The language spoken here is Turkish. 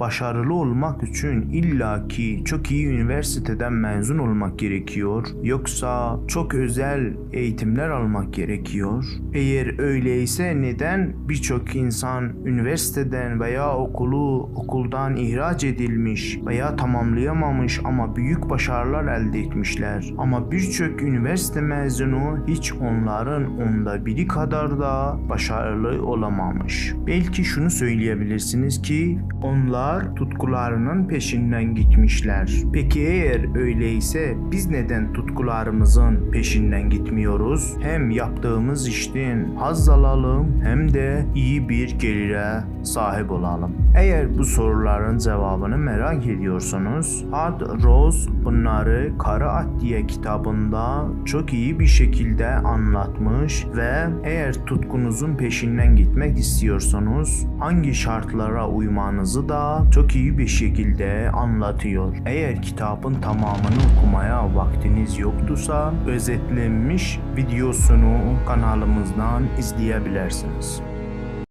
başarılı olmak için illaki çok iyi üniversiteden mezun olmak gerekiyor yoksa çok özel eğitimler almak gerekiyor. Eğer öyleyse neden birçok insan üniversiteden veya okulu okuldan ihraç edilmiş veya tamamlayamamış ama büyük başarılar elde etmişler. Ama birçok üniversite mezunu hiç onların onda biri kadar da başarılı olamamış. Belki şunu söyleyebilirsiniz ki onlar tutkularının peşinden gitmişler. Peki eğer öyleyse biz neden tutkularımızın peşinden gitmiyoruz? Hem yaptığımız işten haz alalım hem de iyi bir gelire sahip olalım. Eğer bu soruların cevabını merak ediyorsanız Hard Rose bunları Kara At diye kitabında çok iyi bir şekilde anlatmış ve eğer tutkunuzun peşinden gitmek istiyorsanız hangi şartlara uymanızı da çok iyi bir şekilde anlatıyor. Eğer kitabın tamamını okumaya vaktiniz yoktusa özetlenmiş videosunu kanalımızdan izleyebilirsiniz.